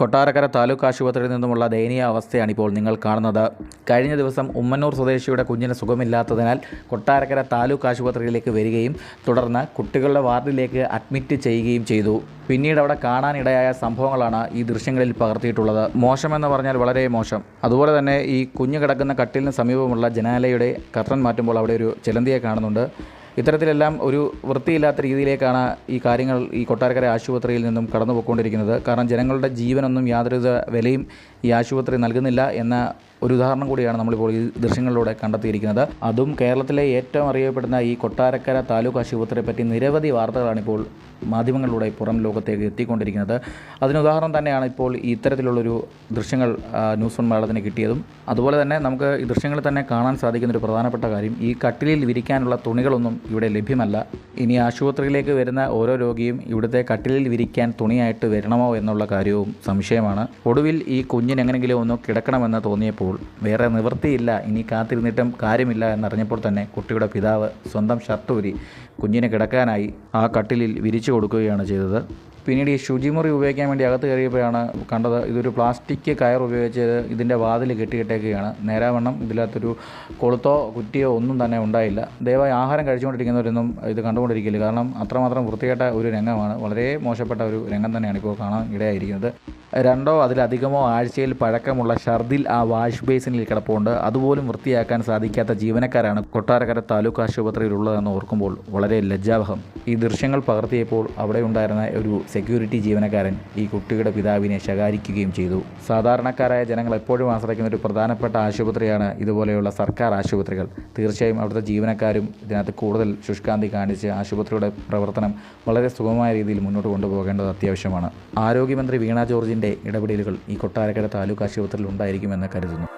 കൊട്ടാരക്കര താലൂക്ക് ആശുപത്രിയിൽ നിന്നുമുള്ള ദയനീയ അവസ്ഥയാണ് ഇപ്പോൾ നിങ്ങൾ കാണുന്നത്. കഴിഞ്ഞ ദിവസം ഉമ്മന്നൂർ സ്വദേശിയുടെ കുഞ്ഞിന് സുഖമില്ലാത്തതിനാൽ കൊട്ടാരക്കര താലൂക്ക് ആശുപത്രിയിലേക്ക് വരികയും തുടർന്ന് കുട്ടികളുടെ വാർഡിലേക്ക് അഡ്മിറ്റ് ചെയ്യുകയും ചെയ്തു. പിന്നീട് അവിടെ കാണാനിടയായ സംഭവങ്ങളാണ് ഈ ദൃശ്യങ്ങളിൽ പകർത്തിയിട്ടുള്ളത്. മോശമെന്ന് പറഞ്ഞാൽ വളരെ മോശം. അതുപോലെ തന്നെ ഈ കുഞ്ഞു കിടക്കുന്ന കട്ടിലിന് സമീപമുള്ള ജനാലയുടെ കർട്ടൻ മാറ്റുമ്പോൾ അവിടെ ഒരു ചിലന്തിയെ കാണുന്നുണ്ട്. ഇത്തരത്തിലെല്ലാം ഒരു വൃത്തിയില്ലാത്ത രീതിയിലേക്കാണ് ഈ കാര്യങ്ങൾ ഈ കൊട്ടാരക്കര ആശുപത്രിയിൽ നിന്നും കടന്നു പോയിക്കൊണ്ടിരിക്കുന്നത് കാരണം ജനങ്ങളുടെ ജീവനൊന്നും യാതൊരുവിധ വിലയും ഈ ആശുപത്രി നൽകുന്നില്ല എന്ന ഒരു ഉദാഹരണം കൂടിയാണ് നമ്മളിപ്പോൾ ഈ ദൃശ്യങ്ങളിലൂടെ കണ്ടെത്തിയിരിക്കുന്നത്. അതും കേരളത്തിലെ ഏറ്റവും അറിയപ്പെടുന്ന ഈ കൊട്ടാരക്കര താലൂക്ക് ആശുപത്രിയെ പറ്റി നിരവധി വാർത്തകളാണ് ഇപ്പോൾ മാധ്യമങ്ങളിലൂടെ പുറം ലോകത്തേക്ക് എത്തിക്കൊണ്ടിരിക്കുന്നത്. അതിനുദാഹരണം തന്നെയാണ് ഇപ്പോൾ ഇത്തരത്തിലുള്ളൊരു ദൃശ്യങ്ങൾ ന്യൂസ് വൺ മലയാളത്തിന് കിട്ടിയതും. അതുപോലെ തന്നെ നമുക്ക് ഈ ദൃശ്യങ്ങളിൽ തന്നെ കാണാൻ സാധിക്കുന്ന ഒരു പ്രധാനപ്പെട്ട കാര്യം ഈ കട്ടിലിൽ വിരിക്കാനുള്ള തുണികളൊന്നും ഇവിടെ ലഭ്യമല്ല. ഇനി ആശുപത്രിയിലേക്ക് വരുന്ന ഓരോ രോഗിയും ഇവിടുത്തെ കട്ടിലിൽ വിരിക്കാൻ തുണിയായിട്ട് വരണമോ എന്നുള്ള കാര്യവും സംശയമാണ്. ഒടുവിൽ ഈ കുഞ്ഞിനെങ്ങനെങ്കിലും ഒന്ന് കിടക്കണമെന്ന് തോന്നിയപ്പോൾ വേറെ നിവൃത്തിയില്ല ഇനി കാത്തിരുന്നിട്ടും കാര്യമില്ല എന്നറിഞ്ഞപ്പോൾ തന്നെ കുട്ടിയുടെ പിതാവ് സ്വന്തം ഷർട്ട് ഊരി കുഞ്ഞിനെ കിടക്കാനായി ആ കട്ടിലിൽ വിരിച്ചു കൊടുക്കുകയാണ് ചെയ്തത്. പിന്നീട് ഈ ശുചിമുറി ഉപയോഗിക്കാൻ വേണ്ടി അകത്ത് കയറിയപ്പോഴാണ് കണ്ടത് ഇതൊരു പ്ലാസ്റ്റിക് കയർ ഉപയോഗിച്ച് ഇതിന്റെ വാതിൽ കെട്ടിയിട്ടേക്കുകയാണ്. നേരാവണ്ണം ഇതിനകത്തൊരു കൊളുത്തോ കുറ്റിയോ ഒന്നും തന്നെ ഉണ്ടായില്ല. ദയവായി ആഹാരം കഴിച്ചുകൊണ്ടിരിക്കുന്നവരൊന്നും ഇത് കണ്ടുകൊണ്ടിരിക്കില്ല. കാരണം അത്രമാത്രം വൃത്തികെട്ട ഒരു രംഗമാണ്. വളരെ മോശപ്പെട്ട ഒരു രംഗം തന്നെയാണ് ഇപ്പോൾ കാണാൻ ഇടയായിരിക്കുന്നത്. രണ്ടോ അതിലധികമോ ആഴ്ചയിൽ പഴക്കമുള്ള ഷർദിൽ ആ വാഷ് ബേസിനിൽ കിടപ്പുണ്ട്. അതുപോലും വൃത്തിയാക്കാൻ സാധിക്കാത്ത ജീവനക്കാരാണ് കൊട്ടാരക്കര താലൂക്ക് ആശുപത്രിയിലുള്ളതെന്ന് ഓർക്കുമ്പോൾ വളരെ ലജ്ജാവഹം. ഈ ദൃശ്യങ്ങൾ പകർത്തിയപ്പോൾ അവിടെ ഉണ്ടായിരുന്ന ഒരു സെക്യൂരിറ്റി ജീവനക്കാരൻ ഈ കുട്ടിയുടെ പിതാവിനെ ശകാരിക്കുകയും ചെയ്തു. സാധാരണക്കാരായ ജനങ്ങൾ എപ്പോഴും ആശ്രയിക്കുന്ന ഒരു പ്രധാനപ്പെട്ട ആശുപത്രിയാണ് ഇതുപോലെയുള്ള സർക്കാർ ആശുപത്രികൾ. തീർച്ചയായും അവിടുത്തെ ജീവനക്കാരും ഇതിനകത്ത് കൂടുതൽ ശുഷ്കാന്തി കാണിച്ച് ആശുപത്രിയുടെ പ്രവർത്തനം വളരെ സുഗമമായ രീതിയിൽ മുന്നോട്ട് കൊണ്ടുപോകേണ്ടത് അത്യാവശ്യമാണ്. ആരോഗ്യമന്ത്രി വീണ ജോർജിന്റെ ഇടപെടലുകൾ ഈ കൊട്ടാരക്കര താലൂക്ക് ആശുപത്രിയിൽ ഉണ്ടായിരിക്കുമെന്ന് കരുതുന്നു.